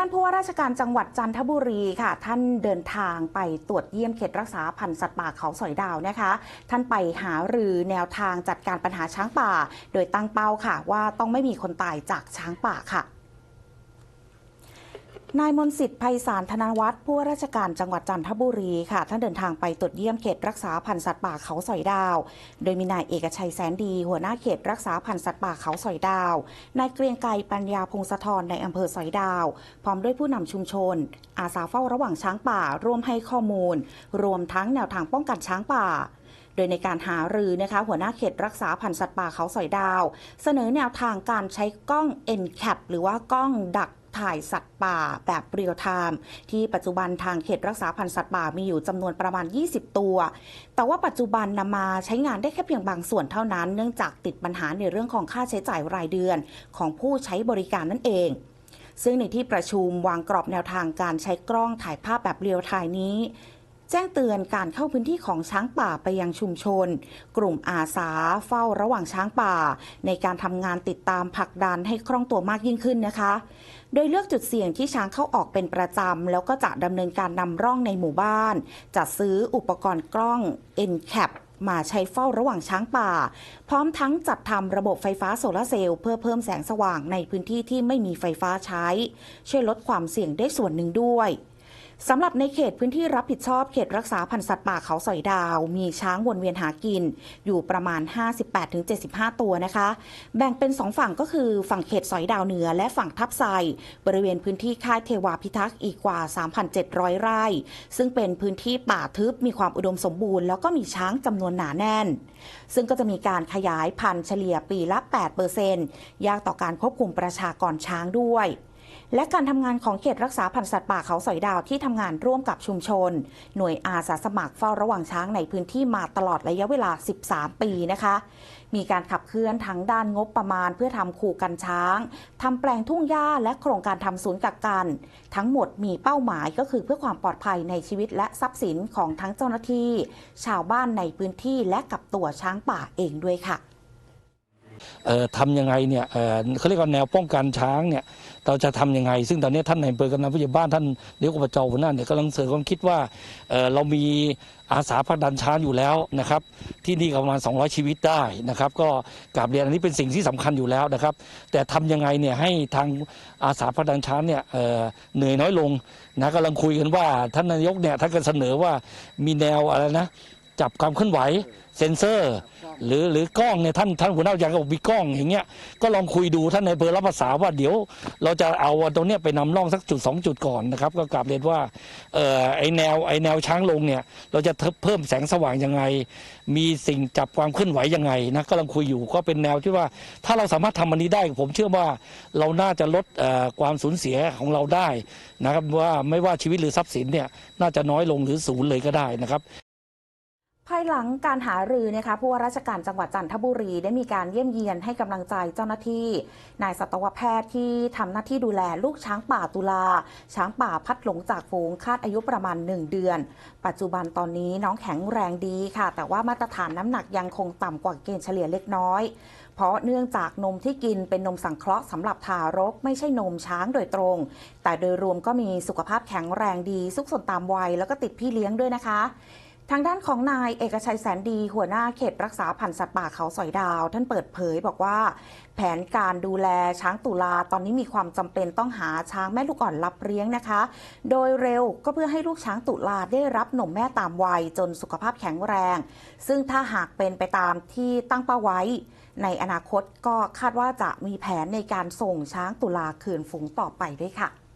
ด้านผู้ว่าราชการจังหวัดจันทบุรีค่ะ ท่านเดินทางไปตรวจเยี่ยมเขตรักษาพันธุ์สัตว์ป่าเขาสอยดาวนะคะ ท่านไปหารือแนวทางจัดการปัญหาช้างป่า โดยตั้งเป้าค่ะ ว่าต้องไม่มีคนตายจากช้างป่าค่ะ นายมนสิทธิ์ไพศาลธนวัฒน์ผู้ว่าราชการจังหวัดจันทบุรีค่ะ ท่านเดินทางไปตรวจเยี่ยมเขตรักษาพันธุ์สัตว์ป่าเขาสอยดาว โดยมีนายเอกชัยแสนดี หัวหน้าเขตรักษาพันธุ์สัตว์ป่าเขาสอยดาว นายเกรียงไกรปัญญาพงศธรในอำเภอสอยดาว พร้อมด้วยผู้นำชุมชน อาสาเฝ้าระหว่างช้างป่าร่วมให้ข้อมูล รวมทั้งแนวทางป้องกันช้างป่าโดยในการหารือนะคะหัวหน้าเขตรักษาพันธุ์สัตว์ป่าเขาสอยดาว เสนอแนวทางการใช้กล้อง NCAP หรือว่ากล้องดัก ถ่ายสัตว์ป่าแบบเรียลไทม์ที่ปัจจุบันทางเขตรักษาพันธุ์สัตว์ป่ามีอยู่จำนวนประมาณ 20 ตัว แต่ว่าปัจจุบันนำมาใช้งานได้แค่เพียงบางส่วนเท่านั้น เนื่องจากติดปัญหาในเรื่องของค่าใช้จ่ายรายเดือนของผู้ใช้บริการนั่นเองซึ่งในที่ประชุมวางกรอบแนวทางการใช้กล้องถ่ายภาพแบบเรียลไทม์นี้ แจ้งเตือนการเข้าพื้นที่ของช้างป่าไปยังชุมชน กลุ่มอาสาเฝ้าระหว่างช้างป่า ในการทำงานติดตามผลักดันให้คล่องตัวมากยิ่งขึ้นนะคะ โดยเลือกจุดเสี่ยงที่ช้างเข้าออกเป็นประจำ แล้วก็จะดำเนินการนำร่องในหมู่บ้าน จัดซื้ออุปกรณ์กล้อง NCAP มาใช้เฝ้าระหว่างช้างป่า พร้อมทั้งจัดทำระบบไฟฟ้าโซลาเซลล์เพื่อเพิ่มแสงสว่างในพื้นที่ที่ไม่มีไฟฟ้าใช้ ช่วยลดความเสี่ยงได้ส่วนหนึ่งด้วย สำหรับในเขตพื้นที่รับผิดชอบเขตรักษาพันธุ์สัตว์ป่าเขาสอยดาว มีช้างวนเวียนหากิน อยู่ประมาณ 58-75 ตัวนะคะ แบ่งเป็น 2 ฝั่งก็คือฝั่งเขตสอยดาวเหนือและฝั่งทับไซบริเวณพื้นที่ค่ายเทวาพิทักษ์อีกกว่า 3,700 ไร่ ซึ่งเป็นพื้นที่ป่าทึบมีความอุดมสมบูรณ์แล้วก็มีช้างจำนวนหนาแน่น ซึ่งก็จะมีการขยายพันธุ์เฉลี่ยปีละ8%ยากต่อการควบคุมประชากรช้างด้วย และการทำงานของเขตรักษาพันธุ์สัตว์ป่าเขาสอยดาวที่ทำงานร่วมกับชุมชน หน่วยอาสาสมัครเฝ้าระวังช้างในพื้นที่มาตลอดระยะเวลา 13 ปีนะคะ มีการขับเคลื่อนทั้งด้านงบประมาณ เพื่อทำขู่กันช้างทำแปลงทุ่งหญ้าและโครงการทำศูนย์กักกัน ทั้งหมดมีเป้าหมายก็คือเพื่อความปลอดภัยในชีวิตและทรัพย์สินของทั้งเจ้าหน้าที่ ชาวบ้านในพื้นที่และกับตัวช้างป่าเองด้วยค่ะ ทำยังไงเนี่ยเเขาเรียกว่าแนวป้องกันช้างเนี่ยเราจะทำยังไง ซึ่งตอนนี้ท่านนายอำเภอกำนันผู้ใหญ่บ้านท่านเลี้ยวกบจหัวหน้าเนี่ยกำลังเสริมความคิดว่าเเรามีอาสาพักดันช้างอยู่แล้วนะครับ ที่นี่ประมาณ 200 ชีวิตได้นะครับ ก็กราบเรียนอันนี้เป็นสิ่งที่สำคัญอยู่แล้วนะครับ แต่ทำยังไงเนี่ยให้ทางอาสาพักดันช้างเนี่ยเเหนื่อยน้อยลงนะกำลังคุยกันว่าท่านนายกเนี่ยท่านก็เสนอว่ามีแนวอะไรนะ จับความเคลื่อนไหวเซ็นเซอร์ หรือหรือกล้องเนี่ยท่านท่านหัวหน้าอุทยานก็บีกล้องอย่างเงี้ยก็ลองคุยดูท่านในเภอรับภาษาว่าเดี๋ยว เราจะเอาตรงเนี้ยไปนำร่องสักจุดสองจุดก่อนนะครับก็กลับเรียนว่าเอ่อไอแนวไอแนวช้างลงเนี่ยเราจะเพิ่มแสงสว่างยังไง มีสิ่งจับความเคลื่อนไหวยังไงนะก็กำลังคุยอยู่ก็เป็นแนวที่ว่าถ้าเราสามารถทำอันนี้ได้ ผมเชื่อว่าเราน่าจะลดเอ่อความสูญเสียของเราได้นะครับว่าไม่ว่าชีวิตหรือทรัพย์สินเนี่ยน่าจะน้อยลงหรือศูนย์เลยก็ได้นะครับ ภายหลังการหารือนะคะผู้ว่าราชการจังหวัดจันทบุรี ได้มีการเยี่ยมเยียนให้กำลังใจเจ้าหน้าที่ นายสัตวแพทย์ที่ทำหน้าที่ดูแลลูกช้างป่าตุลา ช้างป่าพัดหลงจากฝูงคาดอายุประมาณ 1 เดือน ปัจจุบันตอนนี้น้องแข็งแรงดีค่ะ แต่ว่ามาตรฐานน้ำหนักยังคงต่ำกว่าเกณฑ์เฉลี่ยเล็กน้อย เพราะเนื่องจากนมที่กินเป็นนมสังเคราะห์สำหรับทารกไม่ใช่นมช้างโดยตรง แต่โดยรวมก็มีสุขภาพแข็งแรงดีซุกซนตามวัยแล้วก็ติดพี่เลี้ยงด้วยนะคะ ทางด้านของนายเอกชัยแสนดีหัวหน้าเขตรักษาพันธุ์สัตว์ป่าเขาสอยดาว ท่านเปิดเผยบอกว่า แผนการดูแลช้างตุลาตอนนี้มีความจำเป็นต้องหาช้างแม่ลูกอ่อนรับเลี้ยงนะคะ โดยเร็วก็เพื่อให้ลูกช้างตุลาได้รับนมแม่ตามวัยจนสุขภาพแข็งแรง ซึ่งถ้าหากเป็นไปตามที่ตั้งเป้าไว้ ในอนาคตก็คาดว่าจะมีแผนในการส่งช้างตุลาคืนฝูงต่อไปด้วยค่ะ